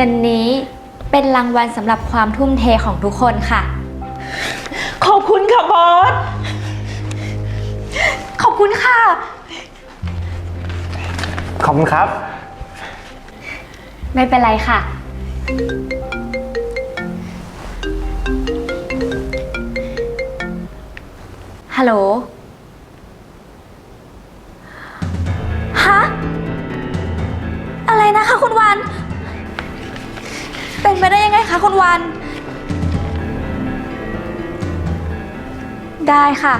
งินนี้เป็นรางวัลสำหรับความทุ่มเทของทุกคนค่ะ ขอบคุณค่ะบอส ขอบคุณค่ะ ขอบคุณครับ ไม่เป็นไรค่ะ ฮัลโหล คะคุณวัน ได้ค่ะ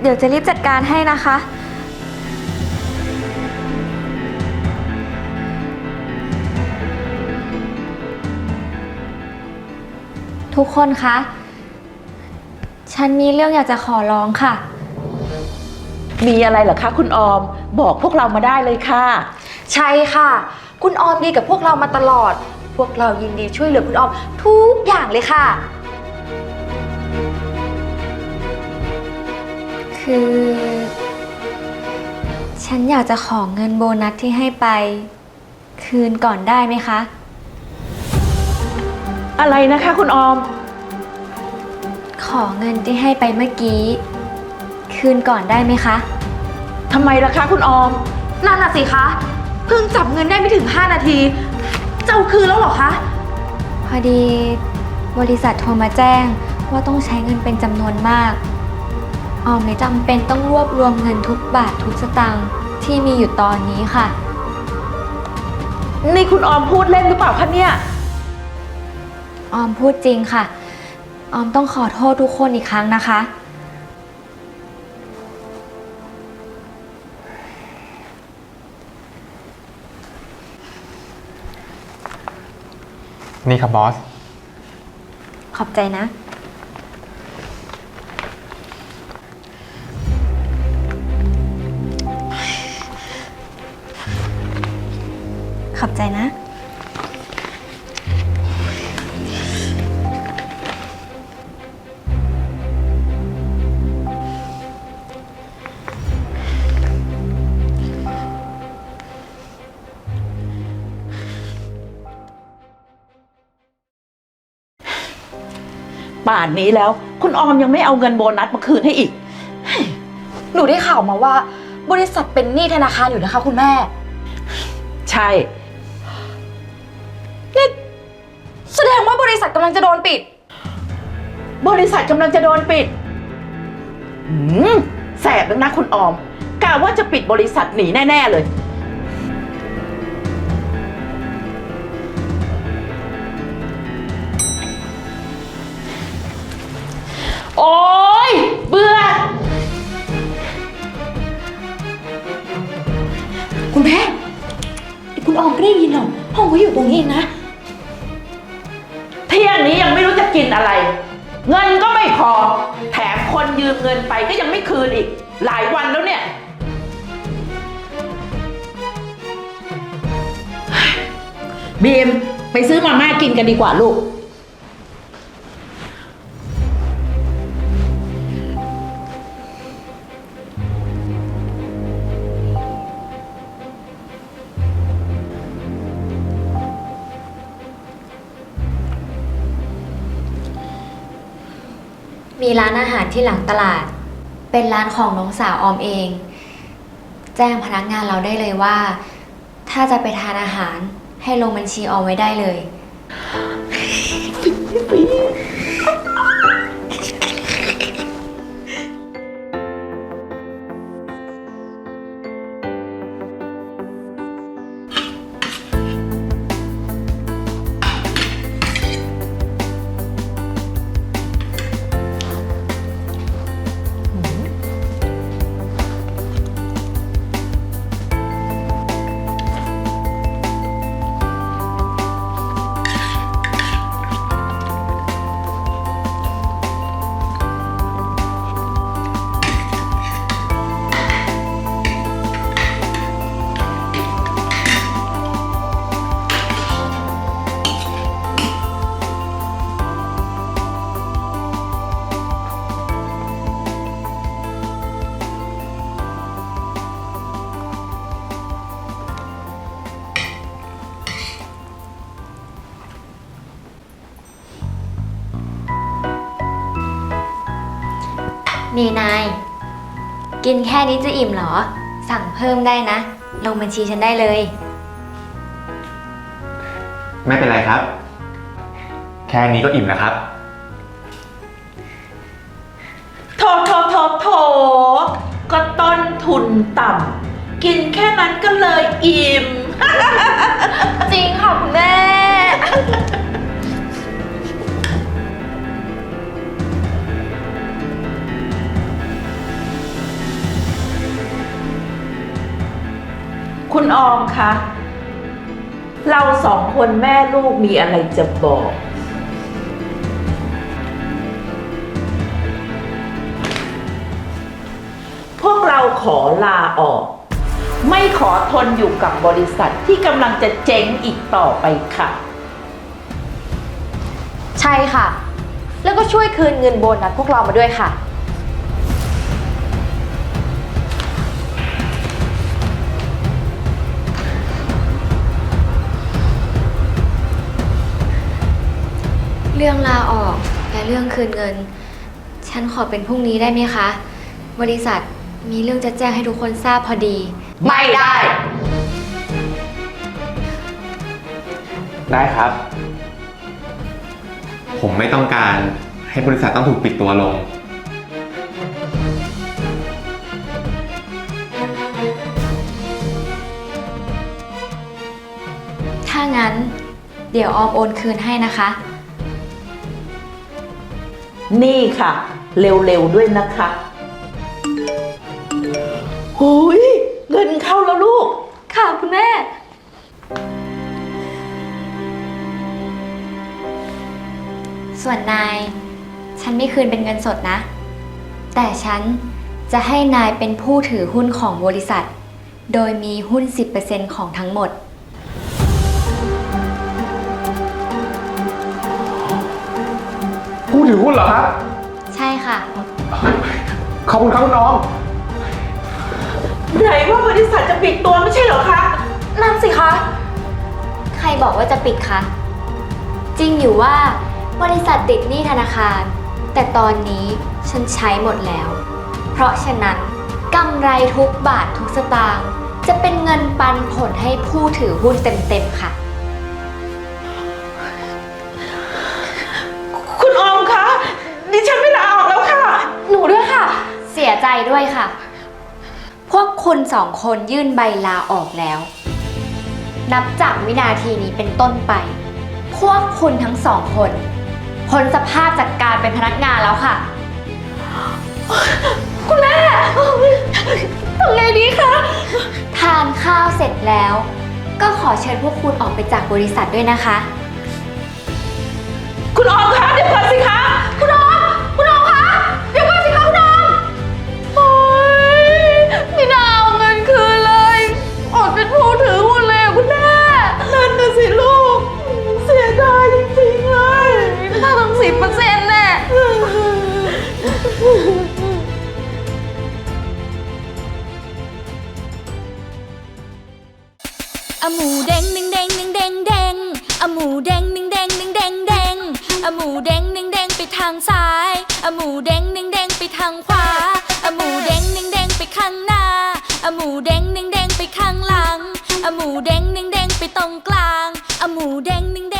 เดี๋ยวจะรีบจัดการให้นะคะ ทุกคนคะ ฉันมีเรื่องอยากจะขอร้องค่ะ มีอะไรเหรอคะคุณออม บอกพวกเรามาได้เลยค่ะ ใช่ค่ะ คุณออมดีกับพวกเรามาตลอด พวกเรายินดีช่วยเหลือคุณออมทุกอย่างเลยค่ะ คือ ฉันอยากจะขอเงินโบนัสที่ให้ไป คืนก่อนได้ไหมคะ อะไรนะคะคุณออม ขอเงินที่ให้ไปเมื่อกี้ คืนก่อนได้ไหมคะ ทำไมล่ะคะคุณออม นั่นน่ะสิคะ เพิ่งจับเงินได้ไม่ถึง 5 นาที เจ้าคืนแล้วเหรอคะ พอดีบริษัทโทรมาแจ้งว่าต้องใช้เงินเป็นจำนวนมาก ออมเลยจำเป็นต้องรวบรวมเงินทุกบาททุกสตางค์ที่มีอยู่ตอนนี้ค่ะ นี่คุณออมพูดเล่นหรือเปล่าคะเนี่ย ออมพูดจริงค่ะ ออมต้องขอโทษทุกคนอีกครั้งนะคะ นี่ครับบอส ขอบใจนะ ขอบใจนะ ป่านนี้แล้ว คุณออมยังไม่เอาเงินโบนัสมาคืนให้อีก หนูได้ข่าวมาว่า บริษัทเป็นหนี้ธนาคารอยู่นะคะ คุณแม่ ใช่แสดงว่าบริษัทกำลังจะโดนปิด บริษัทกำลังจะโดนปิดหืมแสบแล้วนะคุณออมกะว่าจะปิดบริษัทหนีแน่ ๆ เลย ออมก็ได้ยินหรอกห้องเขาอยู่ตรงนี้เองนะ เที่ยงนี้ยังไม่รู้จะกินอะไร เงินก็ไม่พอ แถมคนยืมเงินไปก็ยังไม่คืนอีก หลายวันแล้วเนี่ย บีมไปซื้อมาม่ากินกันดีกว่าลูก มีร้านอาหารที่หลังตลาด เป็นร้านของน้องสาวออมเอง แจ้งพนักงานเราได้เลยว่า ถ้าจะไปทานอาหารให้ลงบัญชีออมไว้ได้เลย นี่นาย กินแค่นี้จะอิ่มเหรอ สั่งเพิ่มได้นะ ลงบัญชีฉันได้เลย ไม่เป็นไรครับ แค่นี้ก็อิ่มแล้วครับ โถโถโถโถก็ต้นทุนต่ำ กินแค่นั้นก็เลยอิ่ม จริงค่ะคุณแม่ คุณออมคะ เราสองคนแม่ลูกมีอะไรจะบอก พวกเราขอลาออก ไม่ขอทนอยู่กับบริษัทที่กำลังจะเจ๊งอีกต่อไปค่ะ ใช่ค่ะ แล้วก็ช่วยคืนเงินโบนัสพวกเรามาด้วยค่ะ เรื่องลาออกและเรื่องคืนเงิน ฉันขอเป็นพรุ่งนี้ได้ไหมคะ บริษัทมีเรื่องจะแจ้งให้ทุกคนทราบพอดี ไม่ได้ ได้ครับ ผมไม่ต้องการให้บริษัทต้องถูกปิดตัวลง ถ้างั้น เดี๋ยวออมโอนคืนให้นะคะ นี่ค่ะ เร็วๆด้วยนะคะหุยเงินเข้าแล้วลูก ค่ะคุณแม่ ส่วนนาย ฉันไม่คืนเป็นเงินสดนะ แต่ฉันจะให้นายเป็นผู้ถือหุ้นของบริษัท โดยมีหุ้น 10%ของทั้งหมด ถือหุ้นเหรอครับ ใช่ค่ะ ขอบคุณครับคุณน้อง ไหนว่าบริษัทจะปิดตัวไม่ใช่เหรอคะ นั่นสิคะ ใครบอกว่าจะปิดคะ จริงอยู่ว่าบริษัทติดหนี้ธนาคาร แต่ตอนนี้ฉันใช้หมดแล้ว เพราะฉะนั้นกำไรทุกบาททุกสตางค์จะเป็นเงินปันผลให้ผู้ถือหุ้นเต็มๆค่ะ ใจด้วยค่ะ พวกคุณสองคนยื่นใบลาออกแล้ว นับจากวินาทีนี้เป็นต้นไป พวกคุณทั้งสองคนพ้นสภาพจากการเป็นพนักงานแล้วค่ะ คุณแม่ทำไงดีคะทานข้าวเสร็จแล้ว ก็ขอเชิญพวกคุณออกไปจากบริษัทด้วยนะคะ คุณออมคะเดี๋ยวก่อนสิคะ มูแดงแดงแดงแดงแดงแดงอะหมูแดงแดงแดงไปทางซ้ายอะหมูแดงแดงแดงไปทางขวาอะหมูแดงแดงแดงไปข้างหน้าอะหมูแดงแดงแดงไปข้างหลังอะหมูแดงแดงแดงไปตรงกลางอะหมูแดงแดงแดง